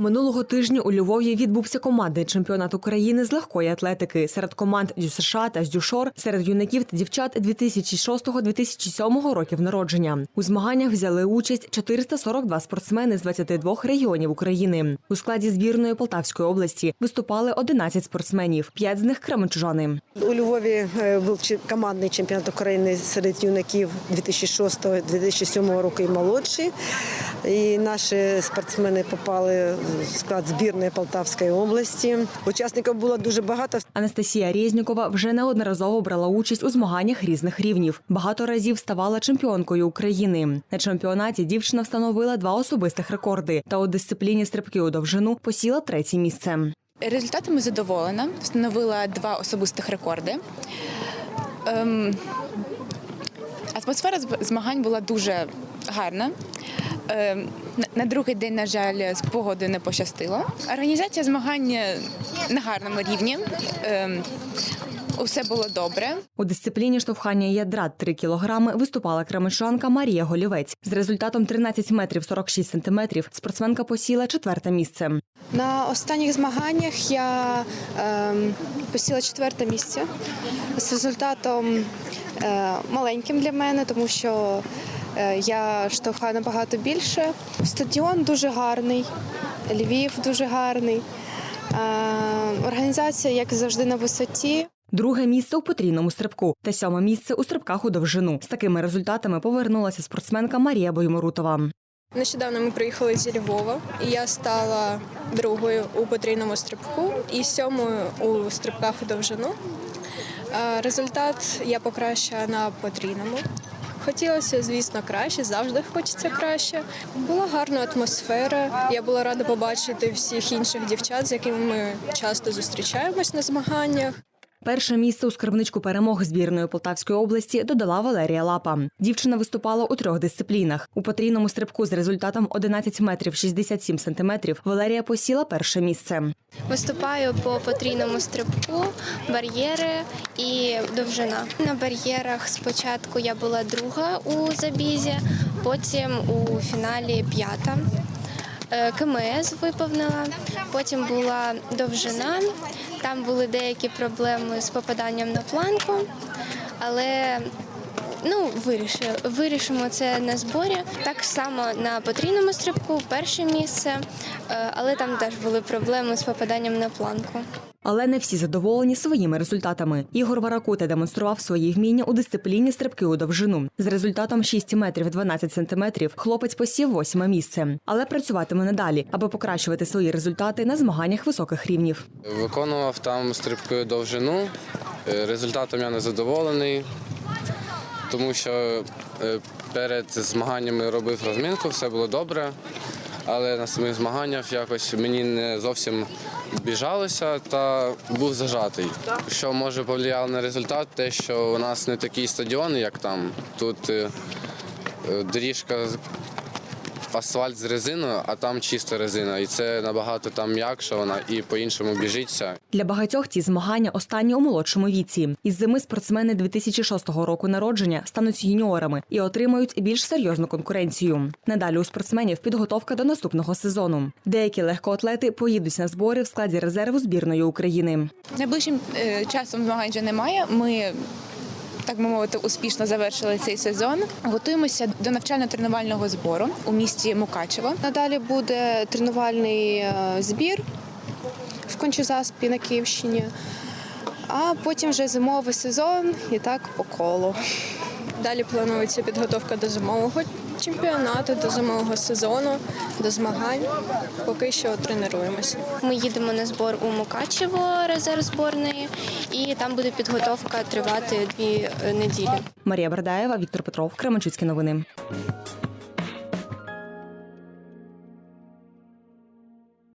Минулого тижня у Львові відбувся командний чемпіонат України з легкої атлетики серед команд ДЮСШ та ЗДЮШОР, серед юнаків та дівчат 2006-2007 років народження. У змаганнях взяли участь 442 спортсмени з 22 регіонів України. У складі збірної Полтавської області виступали 11 спортсменів, 5 з них кременчужани. У Львові е, був командний чемпіонат України серед юнаків 2006-2007 року і молодші. І наші спортсмени попали склад збірної Полтавської області. Учасників було дуже багато. Анастасія Резнікова вже неодноразово брала участь у змаганнях різних рівнів. Багато разів ставала чемпіонкою України. На чемпіонаті дівчина встановила два особистих рекорди та у дисципліні стрибки у довжину посіла третє місце. Результатами задоволена. Встановила два особистих рекорди. Ем, атмосфера змагань була дуже гарна. Ем, на- другий день, на жаль, з погодою не пощастило. Організація змагань на гарному рівні. Ем, усе було добре. У дисципліні штовхання ядра 3 кілограми виступала кременчанка Марія Голівець. З результатом 13 метрів 46 сантиметрів спортсменка посіла четверте місце. На останніх змаганнях я ем, посіла четверте місце з результатом е, маленьким для мене, тому що е, я штовхаю набагато більше. Стадіон дуже гарний, Львів дуже гарний. Е, організація, як завжди, на висоті. Друге місце у потрійному стрибку та сьоме місце у стрибках у довжину. З такими результатами повернулася спортсменка Марія Бойморутова. Нещодавно ми приїхали зі Львова, і я стала другою у потрійному стрибку і сьомою у стрибках у довжину. Е, Результат я покращила на потрійному. Хотілося, звісно, краще, завжди хочеться краще. Була гарна атмосфера. Я була рада побачити всіх інших дівчат, з якими ми часто зустрічаємось на змаганнях. Перше місце у скарбничку перемог збірної Полтавської області додала Валерія Лапа. Дівчина виступала у трьох дисциплінах. У потрійному стрибку з результатом 11 метрів 67 сантиметрів Валерія посіла перше місце. Виступаю по потрійному стрибку, бар'єри і довжина. На бар'єрах спочатку я була друга у забізі, потім у фіналі п'ята. Е, КМС виповнила, потім була довжина. Там були деякі проблеми з попаданням на планку, але ну, вирішили. вирішимо це на зборі. Так само на потрійному стрибку перше місце, е, але там теж були проблеми з попаданням на планку. Але не всі задоволені своїми результатами. Ігор Варакута демонстрував свої вміння у дисципліні стрибки у довжину. З результатом 6 метрів 12 сантиметрів хлопець посів восьме місце, але працюватиме надалі, аби покращувати свої результати на змаганнях високих рівнів. Виконував там стрибкою довжину. Е, Результатом я не задоволений, тому що е, перед змаганнями робив розмінку, все було добре. Але на самих змаганнях якось мені не зовсім біжалося та був зажатий. Що може повлияло на результат, те, що у нас не такий стадіон, як там. Тут е, е, доріжка асфальт з резиною, а там чиста резина. І це набагато там м'якша вона і по-іншому біжиться. Для багатьох ці змагання останні у молодшому віці. Із зими спортсмени 2006 року народження стануть юніорами і отримають більш серйозну конкуренцію. Надалі у спортсменів підготовка до наступного сезону. Деякі легкоатлети поїдуть на збори в складі резерву збірної України. Найближчим е, часом змагань вже немає. Ми так би мовити, успішно завершили цей сезон. Готуємося до навчально-тренувального збору у місті Мукачево. Надалі буде тренувальний е, збір в Кончезаспі на Київщині, а потім вже зимовий сезон і так по колу. Далі планується підготовка до зимового чемпіонату, до зимового сезону, до змагань. Поки що тренуємося. Ми їдемо на збор у Мукачево, резерв зборної, і там буде підготовка тривати дві е, неділі. Марія Бердаєва, Віктор Петров, Кременчуцькі новини.